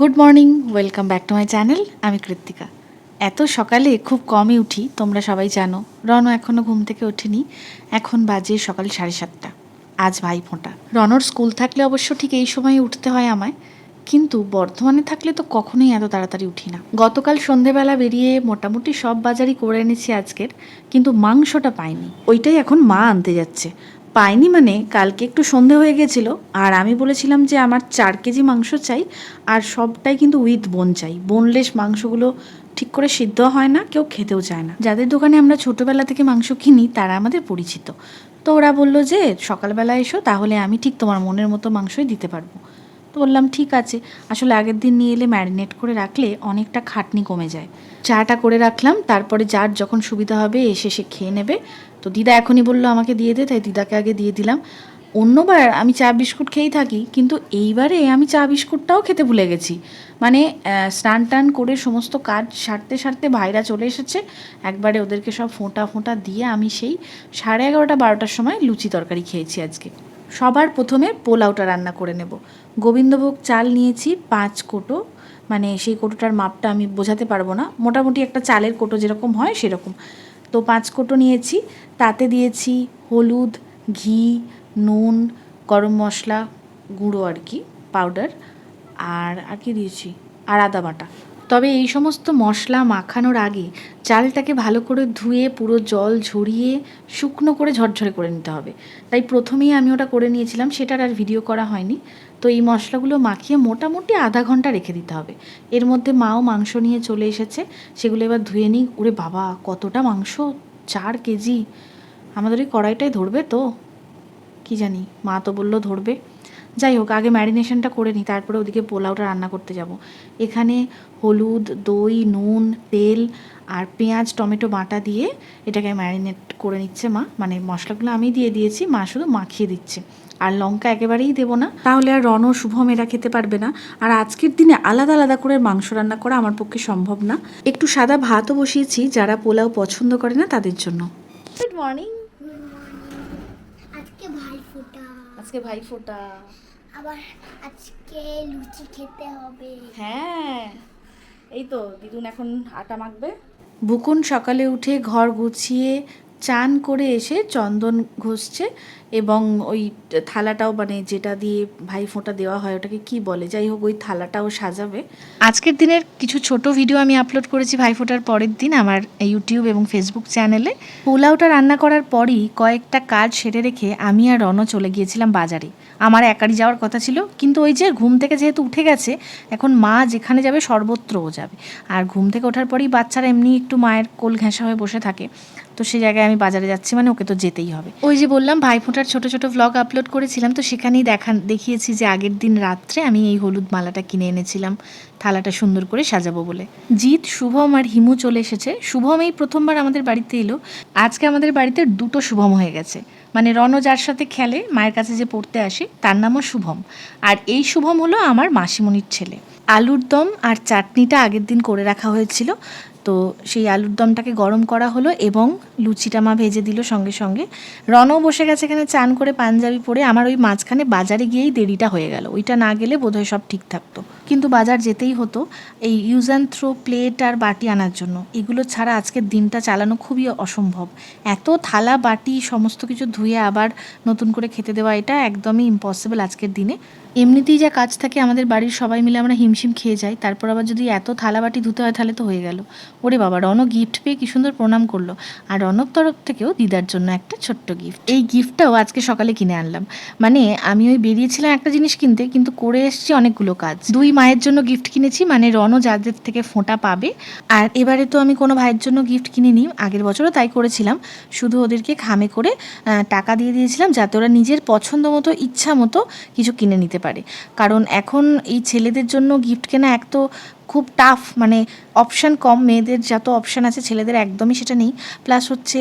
Good morning welcome back to my channel আমি কৃত্তিকা। এত সকালে খুব কমই উঠি, তোমরা সবাই জানো। রনও এখনও ঘুম থেকে ওঠেনি। এখন বাজে সকাল সাড়ে সাতটা। আজ ভাই ফোঁটা। রনর স্কুল থাকলে অবশ্য ঠিক এই সময় উঠতে হয় আমায়। কিন্তু বর্ধমানে থাকলে তো কখনোই এত তাড়াতাড়ি উঠি না। গতকাল সন্ধেবেলা বেরিয়ে মোটামুটি সব বাজারই করে এনেছি আজকের, কিন্তু মাংসটা পাইনি। ওইটাই এখন মা আনতে যাচ্ছে। পাইনি মানে কালকে একটু সন্ধে হয়ে গেছিল, আর আমি বলেছিলাম যে আমার চার কেজি মাংস চাই, আর সবটাই কিন্তু উইথ বোন চাই। বোনলেস মাংসগুলো ঠিক করে সিদ্ধ হয় না, কেউ খেতেও চায় না। যাদের দোকানে আমরা ছোটোবেলা থেকে মাংস কিনি, তারা আমাদের পরিচিত। তো ওরা বলল যে, সকালবেলা এসো, তাহলে আমি ঠিক তোমার মনের মতো মাংসই দিতে পারব। তো বললাম, ঠিক আছে। আসলে আগের দিন নিয়ে এলে ম্যারিনেট করে রাখলে অনেকটা খাটনি কমে যায়। চাটা করে রাখলাম, তারপরে যার যখন সুবিধা হবে, এসে সে খেয়ে নেবে। তো দিদা এখনই বলল আমাকে দিয়ে দে, তাই দিদাকে আগে দিয়ে দিলাম। অন্যবার আমি চা বিস্কুট খেয়েই থাকি, কিন্তু এইবারে আমি চা বিস্কুটটাও খেতে ভুলে গেছি। মানে স্নান টান করে সমস্ত কাজ সারতে সারতে ভাইরা চলে এসেছে। একবারে ওদেরকে সব ফোঁটা ফোঁটা দিয়ে আমি সেই সাড়ে এগারোটা বারোটার সময় লুচি তরকারি খেয়েছি আজকে। সবার প্রথমে পোলাওটা রান্না করে নেব। গোবিন্দভোগ চাল নিয়েছি, পাঁচ কোটো। মানে সেই কোটোটার মাপটা আমি বোঝাতে পারব না। মোটামুটি একটা চালের কোটো যেরকম হয় সেরকম। তো পাঁচ কোটো নিয়েছি। তাতে দিয়েছি হলুদ, ঘি, নুন, গরম মশলা, গুঁড়ো আর কি পাউডার আর আর কি দিয়েছি? আর আদা বাটা। তবে এই সমস্ত মশলা মাখানোর আগে চালটাকে ভালো করে ধুয়ে পুরো জল ঝরিয়ে শুকনো করে ঝরঝরে করে নিতে হবে। তাই প্রথমেই আমি ওটা করে নিয়েছিলাম, সেটার আর ভিডিও করা হয়নি। তো এই মশলাগুলো মাখিয়ে মোটামুটি আধা ঘণ্টা রেখে দিতে হবে। এর মধ্যে মাও মাংস নিয়ে চলে এসেছে, সেগুলো এবার ধুয়ে নিই ওরে বাবা, কতটা মাংস? চার কেজি। আমাদের ওই কড়াইটাই ধরবে তো? কি জানি, মা তো বলল ধরবে। যাই হোক আগে ম্যারিনেশনটা করে নিই তারপরে ওদিকে পোলাওটা রান্না করতে যাব। এখানে হলুদ দই নুন তেল আর পেঁয়াজ টমেটো বাটা দিয়ে এটাকে ম্যারিনেট করে নিচ্ছে মা। মানে মশলাগুলো আমি দিয়ে দিয়েছি মা শুধু মাখিয়ে দিচ্ছে। আর লঙ্কা একেবারেই দেবো না। তাহলে আর রণ শুভম এরা খেতে পারবে না। আর আজকের দিনে আলাদা আলাদা করে মাংস রান্না করা আমার পক্ষে সম্ভব না। একটু সাদা ভাতও বসিয়েছি যারা পোলাও পছন্দ করে না তাদের জন্য। গুড মর্নিং আজকে ভাই ফোটা আজকে ভাই ফোটা আবার আজকে লুচি খেতে হবে। হ্যাঁ এই তো দিদুন এখন আটা মাখবে। বুকুন সকালে উঠে ঘর গুছিয়ে চান করে এসে চন্দন ঘষছে এবং ওই থালাটাও মানে যেটা দিয়ে ভাই ফোঁটা দেওয়া হয় ওটাকে কি বলে? যাই হোক, ওই থালাটাও সাজাবে। আজকের দিনের কিছু ছোট ভিডিও আমি আপলোড করেছি ভাইফোঁটার পরের দিন আমার ইউটিউব এবং ফেসবুক চ্যানেলে পোলাওটা রান্না করার পরই কয়েকটা কাজ সেরে রেখে আমি আর রণ চলে গিয়েছিলাম বাজারে। আমার একারই যাওয়ার কথা ছিল, কিন্তু ওই যে ঘুম থেকে যেহেতু উঠে গেছে, এখন মা যেখানে যাবে সর্বত্র ও যাবে। আর ঘুম থেকে ওঠার পরেই বাচ্চারা এমনি একটু মায়ের কোল ঘেঁষা হয়ে বসে থাকে, তো সেই জায়গায় আমি বাজারে যাচ্ছি মানে ওকে তো যেতেই হবে। ওই যে বললাম, ভাইফোঁটার ছোট ছোট ভ্লগ আপলোড করেছিলাম, তো সেখানেই দেখান দেখিয়েছি যে আগের দিন রাত্রে আমি এই হলুদ মালাটা কিনে এনেছিলাম, থালাটা সুন্দর করে সাজাবো বলে। জিৎ, শুভম আর হিমু চলে এসেছে। শুভম এই প্রথমবার আমাদের বাড়িতে এলো। আজকে আমাদের বাড়িতে দুটো শুভম হয়ে গেছে। মানে রণ যার সাথে খেলে, মায়ের কাছে যে পড়তে আসে, তার নামও শুভম। আর এই শুভম হলো আমার মাসিমণির ছেলে। আলুর দম আর চাটনিটা আগের দিন করে রাখা হয়েছিল। তো সেই আলুর দমটাকে গরম করা হলো এবং লুচিটা মা ভেজে দিল সঙ্গে সঙ্গে। রনও বসে গেছে এখানে চান করে পাঞ্জাবি পরে। আমার ওই মাঝখানে বাজারে গিয়েই দেরিটা হয়ে গেল। ওইটা না গেলে বোধহয় সব ঠিক থাকতো। কিন্তু বাজার যেতেই হতো এই ইউজ অ্যান্ড থ্রো প্লেট আর বাটি আনার জন্য। এগুলো ছাড়া আজকের দিনটা চালানো খুবই অসম্ভব। এত থালা, বাটি, সমস্ত কিছু ধুয়ে আবার নতুন করে খেতে দেওয়া, এটা একদমই ইম্পসিবল আজকের দিনে। এমনিতেই যা কাজ থাকে আমাদের বাড়ির সবাই মিলে আমরা হিমশিম খেয়ে যাই। তারপর আবার যদি এত থালা, বাটি ধুতে হয় তাহলে তো হয়ে গেল। ওরে বাবা রণ গিফট পেয়ে কি সুন্দর প্রণাম করল। আর রণর তরফ থেকেও দিদার জন্য একটা ছোট্ট গিফট এই গিফটটাও আজকে সকালে কিনে আনলাম। মানে আমি ওই বেরিয়েছিলাম একটা জিনিস কিনতে, কিন্তু করে এসেছি অনেকগুলো কাজ। দুই মায়ের জন্য গিফট কিনেছি মানে রণও যাদের থেকে ফোঁটা পাবে। আর এবারে তো আমি কোনো ভাইয়ের জন্য গিফট কিনে নিই আগের বছরও তাই করেছিলাম। শুধু ওদেরকে খামে করে টাকা দিয়ে দিয়েছিলাম, যাতে ওরা নিজের পছন্দ মতো, ইচ্ছা মতো কিছু কিনে নিতে পারে। কারণ এখন এই ছেলেদের জন্য গিফট কেনা এক তো খুব টাফ মানে অপশান কম, মেয়েদের যত অপশান আছে ছেলেদের একদমই সেটা নেই। প্লাস হচ্ছে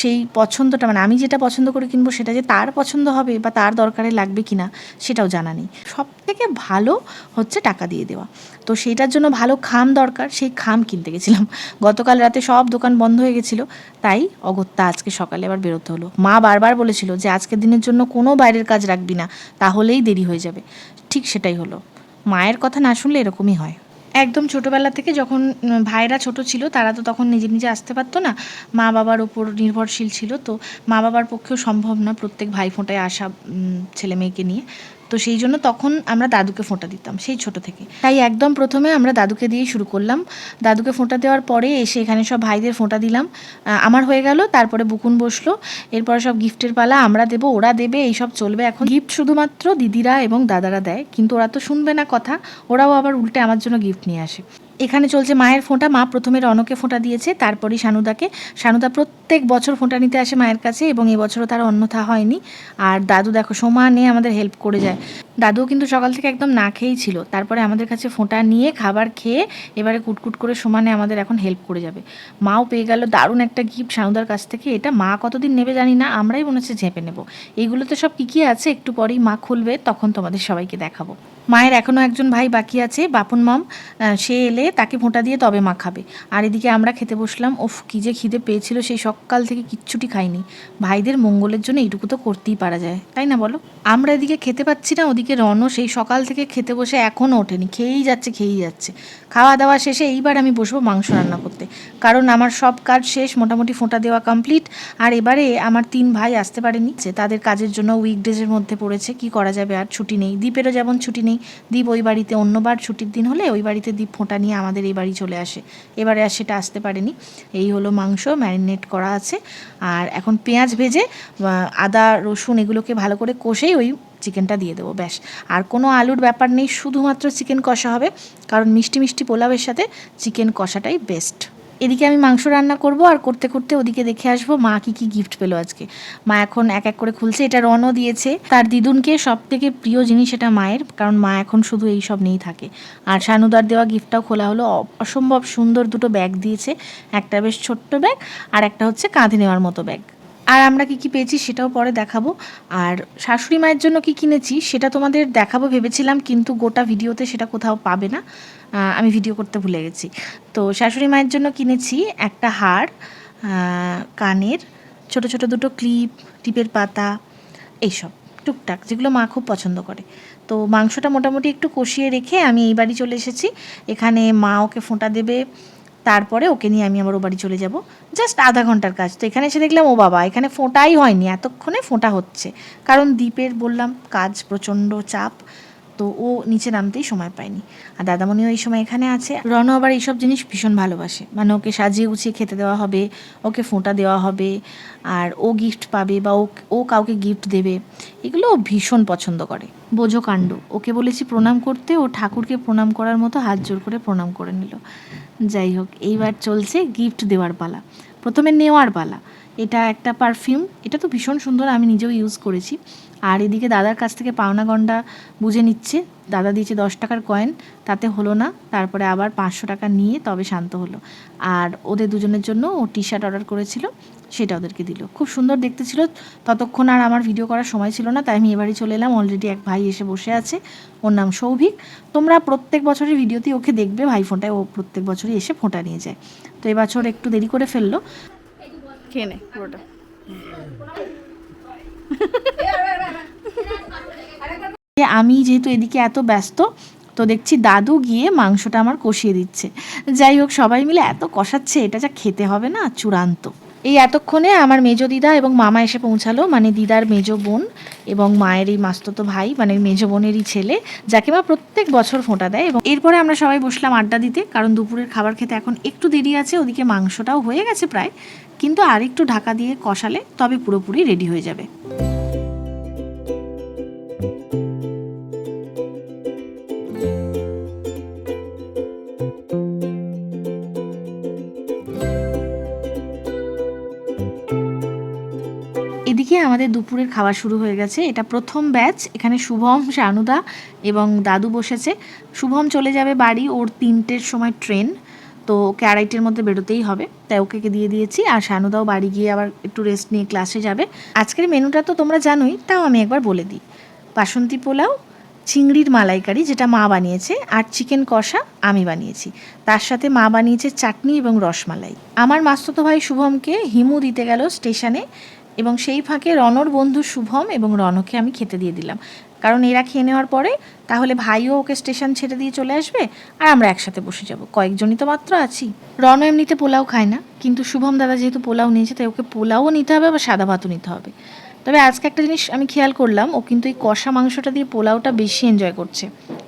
সেই পছন্দটা মানে আমি যেটা পছন্দ করে কিনবো সেটা যে তার পছন্দ হবে বা তার দরকারে লাগবে কি না সেটাও জানা নেই। সব থেকে ভালো হচ্ছে টাকা দিয়ে দেওয়া। তো সেইটার জন্য ভালো খাম দরকার, সেই খাম কিনতে গেছিলাম। গতকাল রাতে সব দোকান বন্ধ হয়ে গেছিল, তাই অগত্যা আজকে সকালে আবার বেরোতে হলো। মা বারবার বলেছিল যে আজকের দিনের জন্য কোনো বাইরের কাজ রাখবি না, তাহলেই দেরি হয়ে যাবে। ঠিক সেটাই হলো। মায়ের কথা না শুনলে এরকমই হয়। একদম ছোটোবেলা থেকে যখন ভাইরা ছোট ছিল, তারা তো তখন নিজে নিজে আসতে পারতো না। মা বাবার ওপর নির্ভরশীল ছিল, তো মা বাবার পক্ষেও সম্ভব না প্রত্যেক ভাই ফোঁটায় আসা ছেলে মেয়েকে নিয়ে। তো সেই জন্য তখন আমরা দাদুকে ফোঁটা দিতাম, সেই ছোট থেকে। তাই একদম প্রথমে আমরা দাদুকে দিয়ে শুরু করলাম। দাদুকে ফোঁটা দেওয়ার পরে এসে এখানে সব ভাইদের ফোঁটা দিলাম। আমার হয়ে গেল, তারপরে বুকুন বসল। এরপরে সব গিফটের পালা, আমরা দেবো, ওরা দেবে, এইসব চলবে। এখন গিফট শুধুমাত্র দিদিরা এবং দাদারা দেয়। কিন্তু ওরা তো শুনবে না কথা, ওরাও আবার উল্টে আমার জন্য গিফট নিয়ে আসে। এখানে চলছে মায়ের ফোঁটা। মা প্রথমে রনকে ফোঁটা দিয়েছে, তারপরেই সানুদাকে। সানুদা প্রত্যেক বছর ফোঁটা নিতে আসে মায়ের কাছে এবং এবছরও তার অন্যথা হয়নি। আর দাদু দেখো সমানে আমাদের হেল্প করে যায়। দাদুও কিন্তু সকাল থেকে একদম না খেয়েই ছিল। তারপরে আমাদের কাছে ফোঁটা নিয়ে খাবার খেয়ে এবারে কুটকুট করে সমানে আমাদের এখন হেল্প করে যাবে। মাও পেয়ে গেল দারুণ একটা গিফট সানুদার কাছ থেকে। এটা মা কতদিন নেবে জানি না, আমরাই মনে হচ্ছে ঝেঁপে নেব। এইগুলোতে সব কী কী আছে? একটু পরেই মা খুলবে, তখন তোমাদের সবাইকে দেখাবো। মায়ের এখনও একজন ভাই বাকি আছে, বাপুন মম। সে এলে তাকে ফোঁটা দিয়ে তবে মা খাবে। আর এদিকে আমরা খেতে বসলাম, ওফ, কী যে খিদে পেয়েছিল, সেই সকাল থেকে কিচ্ছুটি খাইনি। ভাইদের মঙ্গলের জন্য এইটুকু তো করতেই পারা যায়, তাই না বলো? আমরা এদিকে খেতে পাচ্ছি না, ওদিকে রনও সেই সকাল থেকে খেতে বসে এখনও ওঠেনি, খেয়েই যাচ্ছে খেয়েই যাচ্ছে। খাওয়া দাওয়া শেষে এইবার আমি বসবো মাংস রান্না করতে, কারণ আমার সব কাজ শেষ, মোটামুটি ফোঁটা দেওয়া কমপ্লিট। আর এবারে আমার তিন ভাই আসতে পারেনি তাদের কাজের জন্য উইকডেজের মধ্যে পড়েছে, কি করা যাবে, আর ছুটি নেই। দ্বীপেরও যেমন ছুটি নেই দ্বীপ ওই বাড়িতে অন্যবার ছুটির দিন হলে ওই বাড়িতে দ্বীপ ফোঁটা নিয়ে আমাদের এই বাড়ি চলে আসে। এবারে আর সেটা আসতে পারেনি। এই হলো মাংস, ম্যারিনেট করা আছে। আর এখন পেঁয়াজ ভেজে আদা, রসুন এগুলোকে ভালো করে কষেই ওই চিকেনটা দিয়ে দেবো, ব্যাস। আর কোনো আলুর ব্যাপার নেই, শুধুমাত্র চিকেন কষা হবে। কারণ মিষ্টি মিষ্টি পোলাওয়ের সাথে চিকেন কষাটাই বেস্ট এদিকে আমি মাংস রান্না করব আর করতে করতে ওদিকে দেখে আসব মা কি কি গিফট পেল আজকে। মা এখন এক এক করে খুলছে, এটা রনও দিয়েছে। তার দিদুনকে সব থেকে প্রিয় জিনিস এটা মায়ের, কারণ মা এখন শুধু এই সব নিয়েই থাকে। আর শানুদার দেওয়া গিফটটাও খোলা হলো, অসম্ভব সুন্দর দুটো ব্যাগ দিয়েছে। একটা বেশ ছোট্ট ব্যাগ আর একটা হচ্ছে কাঁধে নেওয়ার মতো ব্যাগ আর আমরা কি কি পেয়েছি সেটাও পরে দেখাবো। আর শাশুড়ি মায়ের জন্য কি কিনেছি সেটা তোমাদের দেখাবো, ভেবেছিলাম, কিন্তু গোটা ভিডিওতে সেটা কোথাও পাবে না। আমি ভিডিও করতে ভুলে গেছি। তো শাশুড়ি মায়ের জন্য কিনেছি একটা হার কানের, ছোট ছোট দুটো ক্লিপ টিপের পাতা, এইসব, টুকটাক, যেগুলো মা খুব পছন্দ করে। তো মাংসটা মোটামুটি একটু কষিয়ে রেখে আমি এই বাড়ি চলে এসেছি। এখানে মা ওকে ফোঁটা দেবে, তারপরে ওকে নিয়ে আমি আমার ও বাড়ি চলে যাব। জাস্ট আধা ঘণ্টার কাজ। তো এখানে এসে দেখলাম, ও বাবা, এখানে ফোঁটাই হয়নি, এতক্ষণে ফোঁটা হচ্ছে। কারণ দ্বীপের বললাম, কাজ প্রচণ্ড চাপ। তো ও নিচে নামতেই সময় পায়নি। আর দাদামণিও এই সময় এখানে আছে। রণ আবার এইসব জিনিস ভীষণ ভালোবাসে। মানে ওকে সাজিয়ে গুছিয়ে খেতে দেওয়া হবে, ওকে ফোঁটা দেওয়া হবে, আর ও গিফট পাবে বা ও ও কাউকে গিফট দেবে এগুলো ও ভীষণ পছন্দ করে। বোঝো কাণ্ড ওকে বলেছি প্রণাম করতে, ও ঠাকুরকে প্রণাম করার মতো হাত জোর করে প্রণাম করে নিল। যাই হোক, এইবার চলছে গিফট দেওয়ার পালা। প্রথমে নেওয়ার পালা। এটা একটা পারফিউম এটা তো ভীষণ সুন্দর, আমি নিজেও ইউজ করেছি। আর এদিকে দাদার কাছ থেকে পাওনা গন্ডা বুঝে নিচ্ছে। দাদা দিয়েছে দশ টাকার কয়েন তাতে হলো না, তারপরে আবার পাঁচশো টাকা নিয়ে তবে শান্ত হলো। আর ওদের দুজনের জন্য ও টি শার্ট অর্ডার করেছিল, সেটা ওদেরকে দিল। খুব সুন্দর দেখতে ছিল, ততক্ষণ আর আমার ভিডিও করার সময় ছিল না, তাই আমি এবারে চলে এলাম। অলরেডি এক ভাই এসে বসে আছে, ওর নাম সৌভিক। তোমরা প্রত্যেক বছরের ভিডিওতেই ওকে দেখবে, ভাই ফোঁটায় ও প্রত্যেক বছরই এসে ফোঁটা নিয়ে যায়। তো এবছর একটু দেরি করে ফেলল। খেয়ে নে পুরোটা। আমি যেহেতু এদিকে এত ব্যস্ত, তো দেখছি দাদু গিয়ে মাংসটা আমার কষিয়ে দিচ্ছে। যাই হোক, সবাই মিলে এত কষাচ্ছে, এটা যা খেতে হবে না, চূড়ান্ত। এই এতক্ষণে আমার মেজো দিদা এবং মামা এসে পৌঁছালো মানে দিদার মেজো বোন এবং মায়ের এই মাস্ততো ভাই মানে মেজো বোনেরই ছেলে, যাকে মা প্রত্যেক বছর ফোঁটা দেয় এবং এরপরে আমরা সবাই বসলাম আড্ডা দিতে, কারণ দুপুরের খাবার খেতে এখন একটু দেরি আছে, ওদিকে মাংসটাও হয়ে গেছে প্রায়। কিন্তু আর একটু ঢাকা দিয়ে কষালে তবে পুরোপুরি রেডি হয়ে যাবে। এদিকে আমাদের দুপুরের খাবার শুরু হয়ে গেছে। এটা প্রথম ব্যাচ। এখানে শুভম, শানুদা এবং দাদু বসেছে। শুভম চলে যাবে বাড়ি। ওর তিনটের সময় ট্রেন। তো ওকে আড়াইটের মধ্যে বেরোতেই হবে। তাই ওকে দিয়ে দিয়েছি আর শানুদাও বাড়ি গিয়ে আবার একটু রেস্ট নিয়ে ক্লাসে যাবে। আজকের মেনুটা তো তোমরা জানোই, তাও আমি একবার বলে দিই। বাসন্তী পোলাও, চিংড়ির মালাইকারি যেটা মা বানিয়েছে, আর চিকেন কষা আমি বানিয়েছি। তার সাথে মা বানিয়েছে চাটনি এবং রসমালাই। আমার মাস্ততো ভাই শুভমকে হিমু দিতে গেল স্টেশনে এবং সেই ফাঁকে রনর বন্ধু শুভম এবং রনকে আমি খেতে দিয়ে দিলাম। কারণ এরা খেয়ে নেওয়ার পরে তাহলে ভাইও ওকে স্টেশন ছেড়ে দিয়ে চলে আসবে আর আমরা একসাথে বসে যাব। কয়েকজনই তো মাত্র আছি। রণ এমনিতে পোলাও খায় না, কিন্তু শুভম দাদা যেহেতু পোলাও নিয়েছে, তাই ওকে পোলাও নিতে হবে বা সাদা ভাতও নিতে হবে। তবে আজকে একটা জিনিস আমি খেয়াল করলাম, ও কিন্তু এই কষা মাংসটা দিয়ে পোলাওটা বেশি এনজয় করছে।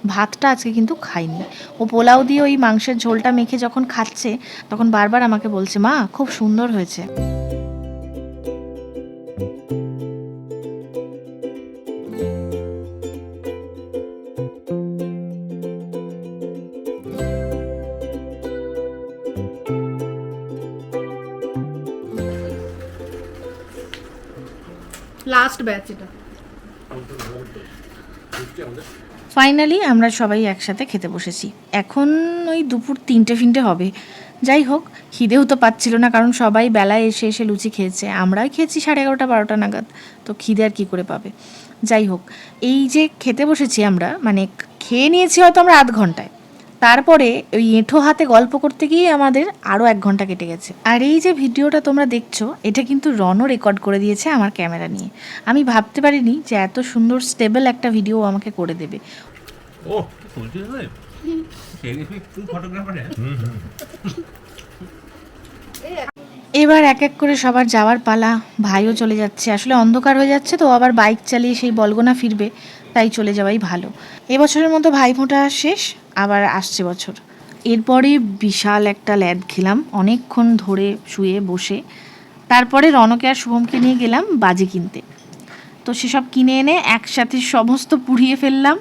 ভাতটা আজকে কিন্তু খায়নি। ও পোলাও দিয়ে ওই মাংসের ঝোলটা মেখে যখন খাচ্ছে, তখন বারবার আমাকে বলছে, মা, খুব সুন্দর হয়েছে। লাস্ট ব্যাচ এটা। ফাইনালি আমরা সবাই একসাথে খেতে বসেছি। এখন ওই দুপুর তিনটে ফিনটে হবে। যাই হোক, খিদেও তো পাচ্ছিল না, কারণ সবাই বেলায় এসে এসে লুচি খেয়েছে। আমরাই খেয়েছি সাড়ে এগারোটা, বারোটা নাগাদ। তো খিদে আর কী করে পাবে? যাই হোক, এই যে খেতে বসেছি আমরা মানে খেয়ে নিয়েছি হয়তো আমরা আধ ঘন্টায়। তারপরে ওই এঁঠো হাতে গল্প করতে গিয়ে আমাদের আরও এক ঘণ্টা কেটে গেছে। আর এই যে ভিডিওটা তোমরা দেখছ এটা কিন্তু রনও রেকর্ড করে দিয়েছে আমার ক্যামেরা নিয়ে। আমি ভাবতে পারিনি যে এত সুন্দর স্টেবল একটা ভিডিও আমাকে করে দেবে। ও এবার এক এক করে সবার যাওয়ার পালা ভাইও চলে যাচ্ছে। আসলে অন্ধকার হয়ে যাচ্ছে তো আবার বাইক চালিয়ে সেই বলগোনা ফিরবে তাই চলে যাওয়াই ভালো। এবছরের মতো ভাইফোঁটা শেষ আবার আসছে বছর। এরপরে বিশাল একটা ল্যাদ খেলাম, অনেকক্ষণ ধরে শুয়ে বসে। তারপরে রনকে আর শুভমকে নিয়ে গেলাম বাজি কিনতে। তো সেসব কিনে এনে একসাথে সমস্ত পুড়িয়ে ফেললাম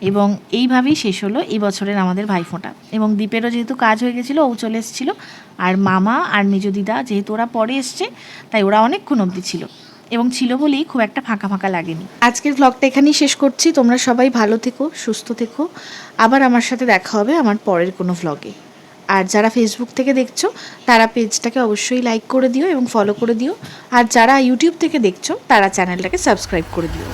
এবং এইভাবেই শেষ হলো এই বছরের আমাদের ভাইফোঁটা। এবং দ্বীপেরও যেহেতু কাজ হয়ে গেছিল, ও চলে এসেছিল। আর মামা আর মেজ দিদা, যেহেতু ওরা পরে এসছে, তাই ওরা অনেকক্ষণ অবধি ছিল। এবং ছিল বলেই খুব একটা ফাঁকা ফাঁকা লাগেনি। আজকের ব্লগটা এখানেই শেষ করছি। তোমরা সবাই ভালো থেকো, সুস্থ থেকো। আবার আমার সাথে দেখা হবে আমার পরের কোনো ভ্লগে আর যারা ফেসবুক থেকে দেখছ, তারা পেজটাকে অবশ্যই লাইক করে দিও এবং ফলো করে দিও। আর যারা ইউটিউব থেকে দেখছ, তারা চ্যানেলটাকে সাবস্ক্রাইব করে দিও।